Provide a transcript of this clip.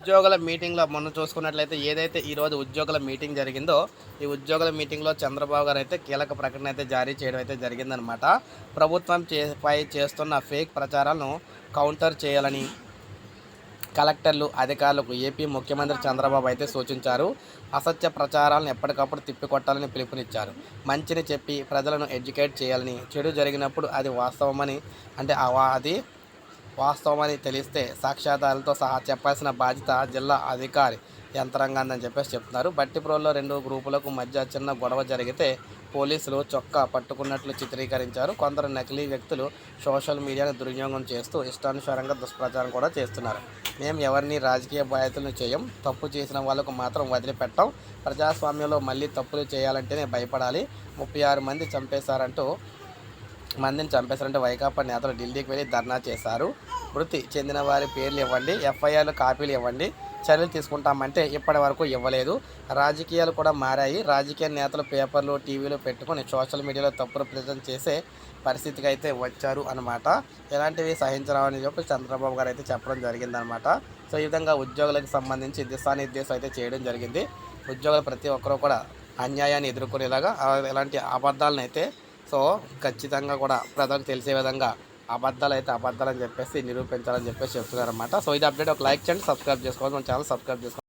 ఉద్యోగుల మీటింగ్లో మొన్న చూసుకున్నట్లయితే ఏదైతే ఈరోజు ఉద్యోగుల మీటింగ్ జరిగిందో ఈ ఉద్యోగుల మీటింగ్లో చంద్రబాబు గారు అయితే కీలక ప్రకటన అయితే జారీ చేయడం అయితే జరిగిందనమాట ప్రభుత్వం పై చేస్తున్న ఫేక్ ప్రచారాలను కౌంటర్ చేయాలని కలెక్టర్లు అధికారులకు ఏపీ ముఖ్యమంత్రి చంద్రబాబు అయితే సూచించారు. అసత్య ప్రచారాలను ఎప్పటికప్పుడు తిప్పికొట్టాలని పిలుపునిచ్చారు. మంచిని చెప్పి ప్రజలను ఎడ్యుకేట్ చేయాలని చెడు జరిగినప్పుడు అది వాస్తవమని అంటే అది వాస్తవమని తెలిస్తే సాక్ష్యాధారాలతో సహా చెప్పాల్సిన బాధ్యత జిల్లా అధికారి యంత్రాంగాన్ని చెప్పేసి చెప్తున్నారు. బట్టిప్రోల్లో రెండు గ్రూపులకు మధ్య చిన్న గొడవ జరిగితే పోలీసులు చొక్కా పట్టుకున్నట్లు చిత్రీకరించారు. కొందరు నకిలీ వ్యక్తులు సోషల్ మీడియాను దుర్వినియోగం చేస్తూ ఇష్టానుసారంగా దుష్ప్రచారం కూడా చేస్తున్నారు. మేము ఎవరిని రాజకీయ బాధ్యతలను చేయం తప్పు చేసిన వాళ్ళకు మాత్రం వదిలిపెట్టాం. ప్రజాస్వామ్యంలో మళ్ళీ తప్పులు చేయాలంటేనే భయపడాలి. ముప్పై ఆరు మంది చంపేశారంటూ మందిని చంపేశారంటే వైకాపా నేతలు ఢిల్లీకి వెళ్ళి ధర్నా చేశారు. మృతి చెందిన వారి పేర్లు ఇవ్వండి ఎఫ్ఐఆర్లు కాపీలు ఇవ్వండి చర్యలు తీసుకుంటామంటే ఇప్పటి వరకు ఇవ్వలేదు. రాజకీయాలు కూడా మారాయి. రాజకీయ నేతలు పేపర్లు టీవీలు పెట్టుకొని సోషల్ మీడియాలో తప్పులు ప్రజెంట్ చేసే పరిస్థితికి అయితే వచ్చారు అనమాట ఇలాంటివి సహించరామని చెప్పి చంద్రబాబు గారు అయితే చెప్పడం జరిగిందనమాట సో ఈ విధంగా ఉద్యోగులకు సంబంధించి దిశానిర్దేశం అయితే చేయడం జరిగింది. ఉద్యోగులు ప్రతి ఒక్కరూ కూడా అన్యాయాన్ని ఎదుర్కొనేలాగా ఎలాంటి అబద్ధాలను అయితే సో ఖచ్చితంగా కూడా ప్రజలకు తెలిసే విధంగా అబద్ధాలు అయితే అబద్ధాలు అని చెప్పేసి నిరూపించాలని చెప్పేసి చెప్తున్నారన్నమాట. సో ఇది అప్డేట్ ఒక లైక్ చేయండి సబ్స్క్రైబ్ చేసుకోవాలి మన ఛానల్ సబ్స్క్రైబ్ చేసుకోవాలి